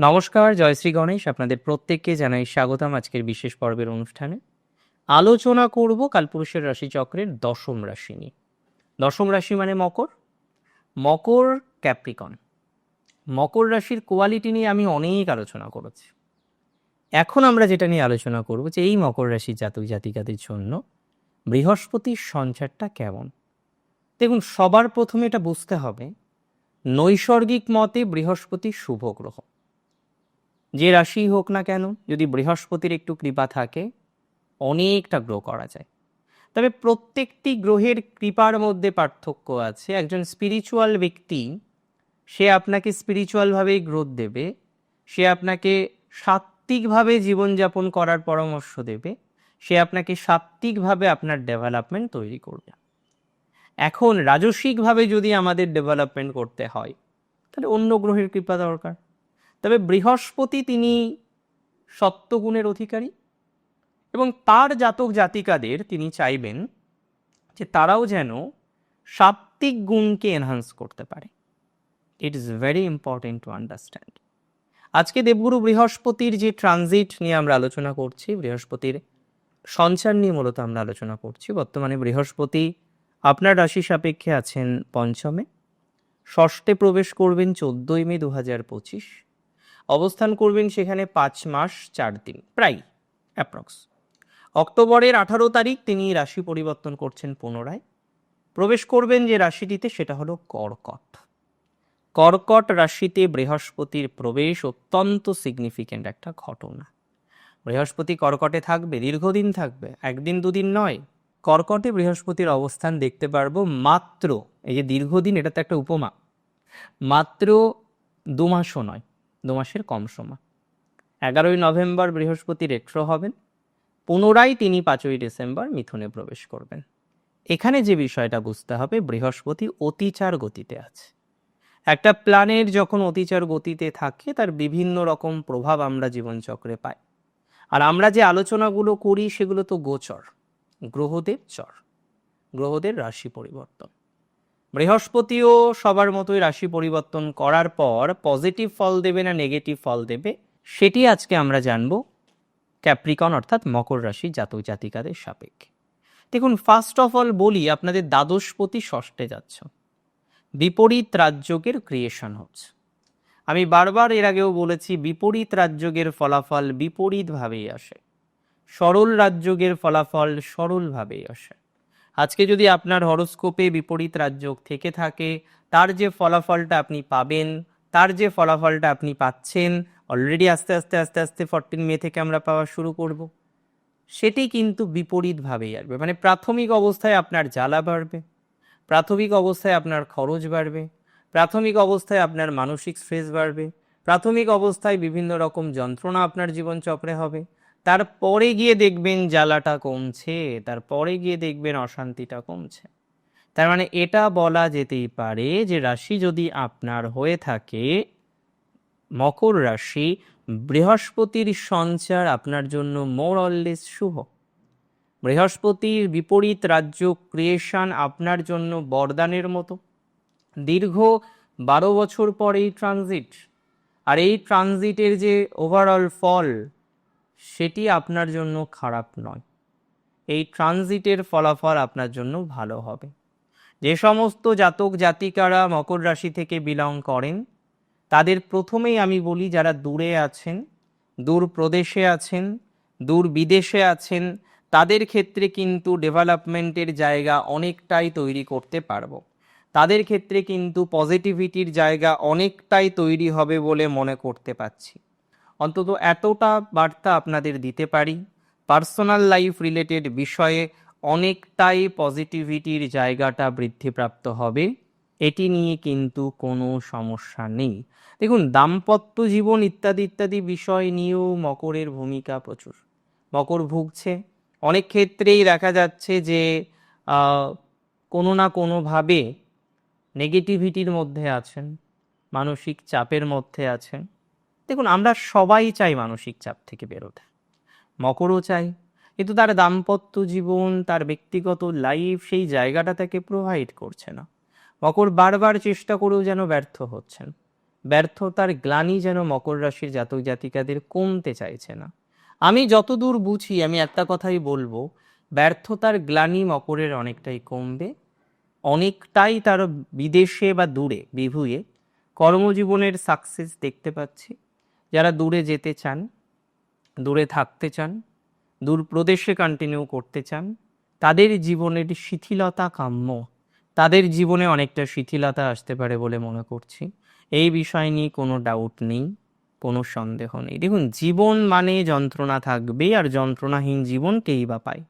নমস্কার জয়শ্রী গণেশ। আপনাদের প্রত্যেককে জানাই স্বাগতম আজকের বিশেষ পর্বের অনুষ্ঠানে। আলোচনা করব কালপুরুষের রাশিচক্রের দশম রাশি নিয়ে। দশম রাশি মানে মকর। মকর ক্যাপ্রিকন। মকর রাশির কোয়ালিটি নিয়ে আমি অনেক আলোচনা করেছি। এখন আমরা যেটা নিয়ে আলোচনা করব যে এই মকর রাশির জাতক জাতিকাদের জন্য বৃহস্পতির সঞ্চারটা কেমন? দেখুন, সবার প্রথমে এটা বুঝতে হবে, নৈসর্গিক মতে বৃহস্পতি শুভ গ্রহ। যে রাশি হোক না কেন, যদি বৃহস্পতির একটু কৃপা থাকে, অনেকটা গ্রো করা যায়। তবে প্রত্যেকটি গ্রহের কৃপার মধ্যে পার্থক্য আছে। একজন স্পিরিচুয়াল ব্যক্তি, সে আপনাকে স্পিরিচুয়ালভাবেই গ্রোথ দেবে, সে আপনাকে সাত্ত্বিকভাবে জীবনযাপন করার পরামর্শ দেবে, সে আপনাকে সাত্ত্বিকভাবে আপনার ডেভেলপমেন্ট তৈরি করবে। এখন রাজস্বিকভাবে যদি আমাদের ডেভেলপমেন্ট করতে হয়, তাহলে অন্য গ্রহের কৃপা দরকার। তবে বৃহস্পতি তিনি সত্যগুণের অধিকারী এবং তার জাতক জাতিকাদের তিনি চাইবেন যে তারাও যেন সাত্ত্বিক গুণকে এনহান্স করতে পারে। It is very important to understand আজকে দেবগুরু বৃহস্পতির যে ট্রানজিট নিয়ে আমরা আলোচনা করছি, বৃহস্পতির সঞ্চার নিয়ে মূলত আমরা আলোচনা করছি, বর্তমানে বৃহস্পতি আপনার রাশি সাপেক্ষে আছেন পঞ্চমে, ষষ্ঠে প্রবেশ করবেন চোদ্দোই মে দু হাজার পঁচিশ অবস্থান করবেন সেখানে পাঁচ মাস চার দিন, প্রায় অ্যাপ্রক্স অক্টোবরের আঠারো তারিখ তিনি রাশি পরিবর্তন করছেন পুনরায়। প্রবেশ করবেন যে রাশিটিতে সেটা হলো কর্কট। কর্কট রাশিতে বৃহস্পতির প্রবেশ অত্যন্ত সিগনিফিক্যান্ট একটা ঘটনা। বৃহস্পতি কর্কটে থাকবে, দীর্ঘদিন থাকবে, একদিন দুদিন নয়। কর্কটে বৃহস্পতির অবস্থান দেখতে পারব মাত্র, এই যে দীর্ঘদিন এটা তো একটা উপমা, মাত্র দু মাসও নয় দু মাসের কম সময়। এগারোই নভেম্বর বৃহস্পতি রেট্রো হবেন, পুনরায় তিনি পাঁচই ডিসেম্বর মিথুনে প্রবেশ করবেন। এখানে যে বিষয়টা বুঝতে হবে, বৃহস্পতি অতিচার গতিতে আছে। একটা প্ল্যানের যখন অতিচার গতিতে থাকে, তার বিভিন্ন রকম প্রভাব আমরা জীবনচক্রে পাই। আর আমরা যে আলোচনাগুলো করি, সেগুলো তো গোচর। গ্রহদের চর। গ্রহদের রাশি পরিবর্তন। বৃহস্পতিও সবার মতোই রাশি পরিবর্তন করার পর পজিটিভ ফল দেবে না, নেগেটিভ ফল দেবে? সেটি আজকে আমরা জানব ক্যাপ্রিকন, অর্থাৎ মকর রাশি জাতক জাতিকাদের সাপেক্ষে। দেখুন ফার্স্ট অফ অল বলি, আপনাদের দ্বাদশপতি ষষ্ঠে যাচ্ছ। বিপরীত রাজযোগের ক্রিয়েশন হচ্ছে। আমি বারবার এর আগেও বলেছি, বিপরীত রাজযোগের ফলাফল বিপরীতভাবেই আসে। সরল রাজযোগের ফলাফল সরলভাবেই আসে। আজকে যদি আপনার হরস্কোপে বিপরীত রাজযোগ থেকে থাকে, তার যে ফলাফলটা আপনি পাবেন, তার যে ফলাফলটা আপনি পাচ্ছেন অলরেডি আস্তে আস্তে আস্তে আস্তে ফরটিন মে থেকে আমরা পাওয়া শুরু করব। সেটি কিন্তু বিপরীতভাবেই আসবে। মানে প্রাথমিক অবস্থায় আপনার জ্বালা বাড়বে, প্রাথমিক অবস্থায় আপনার খরচ বাড়বে, প্রাথমিক অবস্থায় আপনার মানসিক স্ট্রেস বাড়বে, প্রাথমিক অবস্থায় বিভিন্ন রকম যন্ত্রণা আপনার জীবনচক্রে হবে তারপরে গিয়ে দেখবেন জ্বালাটা কমছে, তারপরে গিয়ে দেখবেন অশান্তিটা কমছে। তার মানে এটা বলা যেতেই পারে যে রাশি যদি আপনার হয়ে থাকে, মকর রাশি বৃহস্পতির সঞ্চার আপনার জন্য মোর অললেস শুভ। বৃহস্পতির বিপরীত রাজ্য ক্রিয়েশন আপনার জন্য বরদানের মতো। দীর্ঘ বারো বছর পর এই ট্রানজিট আর এই ট্রানজিটের যে ওভারঅল ফল সেটি আপনার জন্য খারাপ নয়। এই ট্রানজিটের ফলাফল আপনার জন্য ভালো হবে। যে সমস্ত জাতক জাতিকারা মকর রাশি থেকে বিলং করেন, তাদের প্রথমেই আমি বলি যারা দূরে আছেন, দূর প্রদেশে আছেন, দূর বিদেশে আছেন, তাদের ক্ষেত্রে কিন্তু ডেভেলপমেন্টের জায়গা অনেকটাই তৈরি করতে পারব। তাদের ক্ষেত্রে কিন্তু পজিটিভিটির জায়গা অনেকটাই তৈরি হবে বলে মনে করতে পারছি। অন্তত এতটা বার্তা আপনাদের দিতে পারি। পার্সোনাল লাইফ রিলেটেড বিষয়ে অনেকটাই পজিটিভিটির জায়গাটা বৃদ্ধিপ্রাপ্ত হবে। এটি নিয়ে কিন্তু কোনো সমস্যা নেই। দেখুন, দাম্পত্য জীবন ইত্যাদি ইত্যাদি বিষয় নিয়েও মকরের ভূমিকা প্রচুর। মকর ভুগছে। অনেক ক্ষেত্রেই দেখা যাচ্ছে যে কোনো না কোনোভাবে নেগেটিভিটির মধ্যে আছেন, মানসিক চাপের মধ্যে আছেন। দেখুন, আমরা সবাই চাই মানসিক চাপ থেকে বেরোতে। মকরও চাই, কিন্তু তার দাম্পত্য জীবন, তার ব্যক্তিগত লাইফ সেই জায়গাটা তাকে প্রোভাইড করছে না। মকর বারবার চেষ্টা করেও যেন ব্যর্থ হচ্ছেন। ব্যর্থতার গ্লানি যেন মকর রাশির জাতক জাতিকাদের কমতে চাইছে না। আমি যতদূর বুঝি, আমি একটা কথাই বলব, ব্যর্থতার গ্লানি মকরের অনেকটাই কমবে। অনেকটাই তার বিদেশে বা দূরে বিভুয়ে কর্মজীবনের সাকসেস দেখতে পাচ্ছি। যারা দূরে যেতে চান, দূরে থাকতে চান, দূর প্রদেশে কন্টিনিউ করতে চান, তাদের জীবনের শিথিলতা কাম্য। তাদের জীবনে অনেকটা শিথিলতা আসতে পারে বলে মনে করছি। এই বিষয় নিয়ে কোনো ডাউট নেই, কোনো সন্দেহ নেই। দেখুন, জীবন মানে যন্ত্রণা থাকবে আর যন্ত্রণাহীন জীবন কেই বা পায়।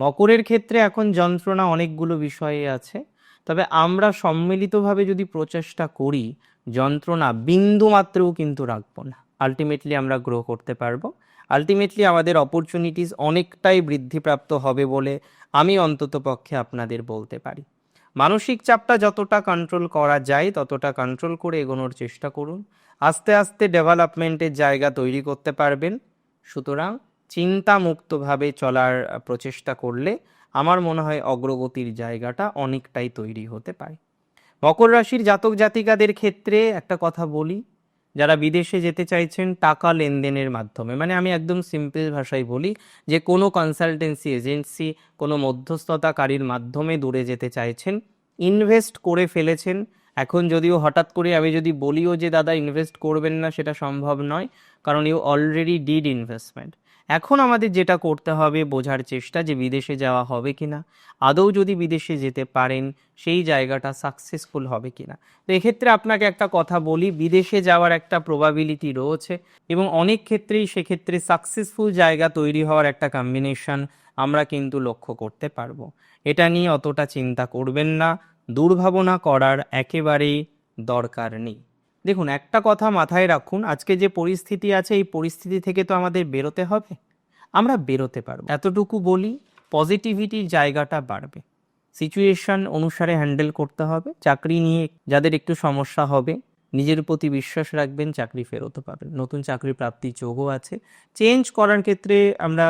মকরের ক্ষেত্রে এখন যন্ত্রণা অনেকগুলো বিষয়ে আছে, তবে আমরা সম্মিলিতভাবে যদি প্রচেষ্টা করি, যন্ত্রণা বিন্দু মাত্রেও কিন্তু রাখব না। আলটিমেটলি আমরা গ্রো করতে পারব। আলটিমেটলি আমাদের অপরচুনিটিস অনেকটাই বৃদ্ধিপ্রাপ্ত হবে বলে আমি অন্তত পক্ষে আপনাদের বলতে পারি। মানসিক চাপটা যতটা কন্ট্রোল করা যায় ততটা কন্ট্রোল করে এগোনোর চেষ্টা করুন। আস্তে আস্তে ডেভেলপমেন্টের জায়গা তৈরি করতে পারবেন। সুতরাং চিন্তামুক্তভাবে চলার প্রচেষ্টা করলে আমার মনে হয় অগ্রগতির জায়গাটা অনেকটাই তৈরি হতে পারে। মকর রাশির জাতক জাতিকাদের ক্ষেত্রে একটা কথা বলি যারা বিদেশে যেতে চাইছেন, টাকা লেনদেনের মাধ্যমে। মানে আমি একদম সিম্পল ভাষায় বলি যে, কোনো কনসালটেন্সি এজেন্সি কোনো মধ্যস্থতাকারীর মাধ্যমে দূরে যেতে চাইছেন ইনভেস্ট করে ফেলেছেন। এখন যদিও হঠাৎ করে আমি যদি বলিও যে, দাদা ইনভেস্ট করবেন না, সেটা সম্ভব নয়, কারণ ইউ অলরেডি ডিড ইনভেস্টমেন্ট এখন আমাদের যেটা করতে হবে, বোঝার চেষ্টা যে বিদেশে যাওয়া হবে কি না আদৌ যদি বিদেশে যেতে পারেন, সেই জায়গাটা সাকসেসফুল হবে কিনা। তো এক্ষেত্রে আপনাকে একটা কথা বলি, বিদেশে যাওয়ার একটা প্রবাবিলিটি রয়েছে এবং অনেক ক্ষেত্রেই সেক্ষেত্রে সাকসেসফুল জায়গা তৈরি হওয়ার একটা কম্বিনেশন আমরা কিন্তু লক্ষ্য করতে পারব। এটা নিয়ে অতটা চিন্তা করবেন না, দুর্ভাবনা করার একেবারেই দরকার নেই। দেখুন, একটা কথা মাথায় রাখুন, আজকে যে পরিস্থিতি আছে, এই পরিস্থিতি থেকে তো আমাদের বেরোতে হবে। আমরা বেরোতে পারব। এতটুকু বলি পজিটিভিটির জায়গাটা বাড়বে। সিচুয়েশন অনুসারে হ্যান্ডেল করতে হবে। চাকরি নিয়ে যাদের একটু সমস্যা হবে, নিজের প্রতি বিশ্বাস রাখবেন, চাকরি ফেরোতে পারবেন নতুন চাকরি প্রাপ্তির যোগও আছে। চেঞ্জ করার ক্ষেত্রে আমরা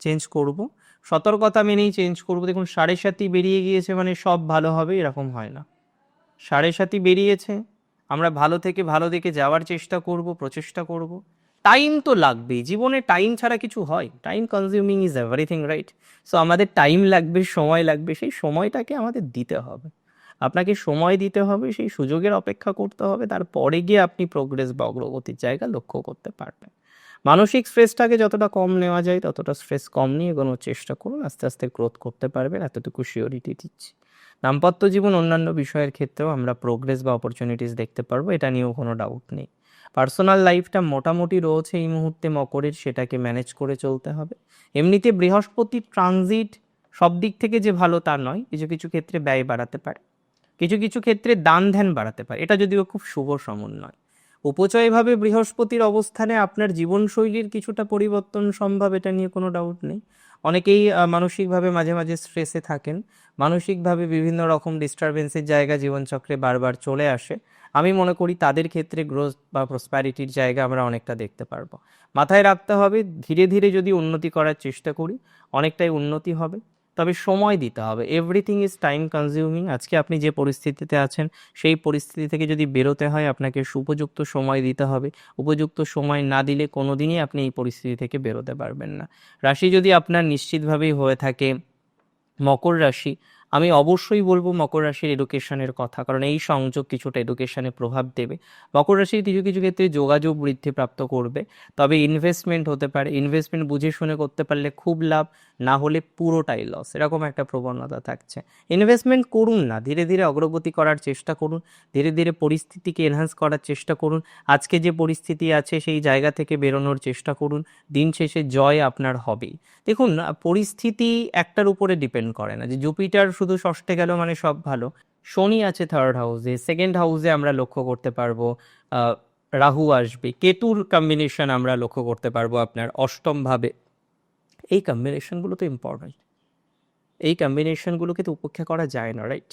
চেঞ্জ করব। সতর্কতা মেনেই চেঞ্জ করব। দেখুন, সাড়ে সাতই বেরিয়ে গিয়েছে মানে সব ভালো হবে, এরকম হয় না। সাড়ে সাতই বেরিয়েছে আমরা ভালো থেকে ভালো দিকে যাওয়ার চেষ্টা করব, প্রচেষ্টা করব। টাইম তো লাগবেই। জীবনে টাইম ছাড়া কিছু হয়। Time consuming is everything right so আমাদের টাইম লাগবে, সময় লাগবে। সেই সময়টাকে আমাদের দিতে হবে। আপনাকে সময় দিতে হবে, সেই সুযোগের অপেক্ষা করতে হবে। তারপরে গিয়ে আপনি প্রোগ্রেস বা অগ্রগতির জায়গা লক্ষ্য করতে পারবেন। মানসিক স্ট্রেসটাকে যতটা কম নেওয়া যায়, ততটা স্ট্রেস কম নিয়ে এগোনোর চেষ্টা করুন। আস্তে আস্তে গ্রোথ করতে পারবেন। এতটুকু শিওরিটি দিচ্ছি। দাম্পত্য জীবন অন্যান্য বিষয়ের ক্ষেত্রেও আমরা প্রোগ্রেস বা অপরচুনিটিস দেখতে পারব, এটা নিয়েও কোনো ডাউট নেই। পার্সোনাল লাইফটা মোটামুটি রয়েছে এই মুহূর্তে মকরের, সেটাকে ম্যানেজ করে চলতে হবে। এমনিতে বৃহস্পতির ট্রানজিট সব দিক থেকে যে ভালো তা নয়, কিছু কিছু ক্ষেত্রে ব্যয় বাড়াতে পারে। কিছু কিছু ক্ষেত্রে দান ধ্যান বাড়াতে পারে, এটা যদিও খুব শুভ সমন্বয় উপচয়ভাবে বৃহস্পতির অবস্থানে আপনার জীবনশৈলীর কিছুটা পরিবর্তন সম্ভব, এটা নিয়ে কোনো ডাউট নেই। অনেকেই মানসিকভাবে মাঝে মাঝে স্ট্রেসে থাকেন। মানসিকভাবে বিভিন্ন রকম ডিস্টারবেন্সের জায়গা জীবনচক্রে বারবার চলে আসে। আমি মনে করি তাদের ক্ষেত্রে গ্রোথ বা প্রসপ্যারিটির জায়গা আমরা অনেকটা দেখতে পারব। মাথায় রাখতে হবে, ধীরে ধীরে যদি উন্নতি করার চেষ্টা করি, অনেকটাই উন্নতি হবে। তবে সময় দিতে হবে। এভরিথিং ইজ টাইম কনজিউমিং আজকে আপনি যে পরিস্থিতিতে আছেন, সেই পরিস্থিতি থেকে যদি বেরোতে হয়, আপনাকে সুপযুক্ত সময় দিতে হবে। উপযুক্ত সময় না দিলে কোনো দিনই আপনি এই পরিস্থিতি থেকে বেরোতে পারবেন না। রাশি যদি আপনার নিশ্চিতভাবেই হয়ে থাকে, মকর রাশি আমি অবশ্যই বলব মকর রাশির এডুকেশনের কথা, কারণ এই সংযোগ কিছুটা এডুকেশনে প্রভাব দেবে। মকর রাশির কিছু কিছু ক্ষেত্রে যোগাযোগ বৃদ্ধি প্রাপ্ত করবে, তবে ইনভেস্টমেন্ট হতে পারে। ইনভেস্টমেন্ট বুঝে শুনে করতে পারলে খুব লাভ, না হলে পুরোটাই লস এরকম একটা প্রবণতা থাকছে। ইনভেস্টমেন্ট করুন না, ধীরে ধীরে অগ্রগতি করার চেষ্টা করুন, ধীরে ধীরে পরিস্থিতিকে এনহান্স করার চেষ্টা করুন, আজকে যে পরিস্থিতি আছে সেই জায়গা থেকে বেরোনোর চেষ্টা করুন, দিন শেষে জয় আপনার হবেই। দেখুন, পরিস্থিতি একটার উপরে ডিপেন্ড করে না, যে জুপিটার শুধু ষষ্ঠে গেল মানে সব ভালো। শনি আছে থার্ড হাউসে সেকেন্ড হাউসে আমরা লক্ষ্য করতে পারব রাহু আসবে। কেতুর কম্বিনেশন আমরা লক্ষ্য করতে পারব আপনার অষ্টম ভাবে এই কম্বিনেশনগুলো তো ইম্পর্ট্যান্ট এই কম্বিনেশনগুলোকে তো উপেক্ষা করা যায় না রাইট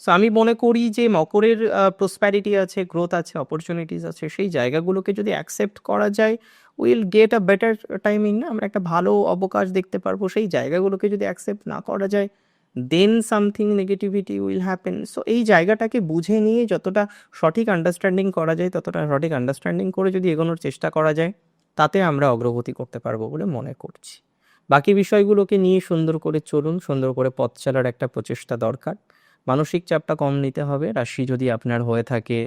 সো আমি মনে করি যে মকরের প্রসপ্যারিটি আছে গ্রোথ আছে অপরচুনিটিস আছে, সেই জায়গাগুলোকে যদি অ্যাকসেপ্ট করা যায় will get a better timing না? আমরা একটা ভালো অবকাশ দেখতে পারব, সেই জায়গাগুলোকে যদি অ্যাকসেপ্ট না করা যায় then something negativity will happen so এই জায়গাটাকে বুঝে নিয়ে যতটা সঠিক আন্ডারস্ট্যান্ডিং করা যায়, ততটা সঠিক আন্ডারস্ট্যান্ডিং করে যদি এগোনোর চেষ্টা করা যায়, তাতে আমরা অগ্রগতি করতে পারব বলে মনে করছি। বাকি বিষয়গুলোকে নিয়ে সুন্দর করে চলুন, সুন্দর করে পথ চলার একটা প্রচেষ্টা দরকার। মানসিক চাপটা কম নিতে হবে। রাশি যদি আপনার হয়ে থাকে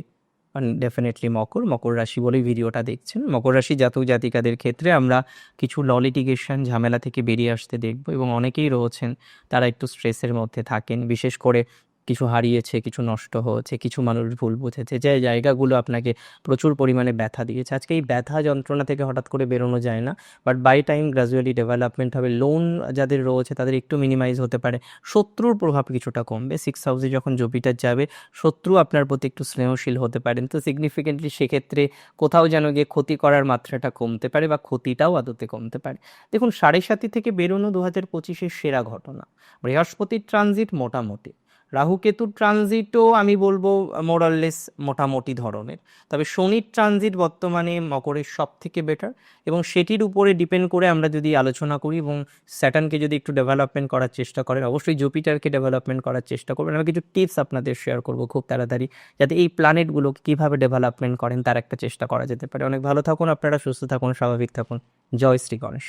ডেফিনেটলি মকর মকর রাশি বলেই ভিডিওটা দেখছেন। মকর রাশি জাতক জাতিকাদের ক্ষেত্রে আমরা কিছু ললিটিগেশন ঝামেলা থেকে বেরিয়ে আসতে দেখব এবং অনেকেই রয়েছেন, তারা একটু স্ট্রেসের মধ্যে থাকেন। বিশেষ করে কিছু হারিয়েছে, কিছু নষ্ট হয়েছে, কিছু মানুষ ভুল বুঝেছে, যে জায়গাগুলো আপনাকে প্রচুর পরিমাণে ব্যথা দিয়েছে। আজকে এই ব্যথা যন্ত্রণা থেকে হঠাৎ করে বেরোনো যায় না but by time gradually development হবে লোন যাদের রয়েছে তাদের একটু মিনিমাইজ হতে পারে। শত্রুর প্রভাব কিছুটা কমবে। সিক্স হাউসে যখন জুপিটার যাবে, শত্রু আপনার প্রতি একটু স্নেহশীল হতে পারেন। তো সিগনিফিকেন্টলি সেক্ষেত্রে কোথাও যেন গিয়ে ক্ষতি করার মাত্রাটা কমতে পারে বা ক্ষতিটাও আদতে কমতে পারে। দেখুন, সাড়ে সাতি থেকে বেরোনো দু হাজার পঁচিশের সেরা ঘটনা। বৃহস্পতির ট্রানজিট মোটামুটি। রাহু কেতুর ট্রানজিটও আমি বলব মোরাললেস মোটামুটি ধরনের। তবে শনির ট্রানজিট বর্তমানে মকরের সব থেকে বেটার এবং সেটির উপরে ডিপেন্ড করে আমরা যদি আলোচনা করি এবং স্যাটার্নকে যদি একটু ডেভেলপমেন্ট করার চেষ্টা করেন, অবশ্যই জুপিটারকে ডেভেলপমেন্ট করার চেষ্টা করবেন। আমি কিছু টিপস আপনাদের শেয়ার করব খুব তাড়াতাড়ি, যাতে এই প্ল্যানেটগুলোকে কীভাবে ডেভেলপমেন্ট করেন তার একটা চেষ্টা করা যেতে পারে। অনেক ভালো থাকুন, আপনারা সুস্থ থাকুন, স্বাভাবিক থাকুন। জয় শ্রী গণেশ।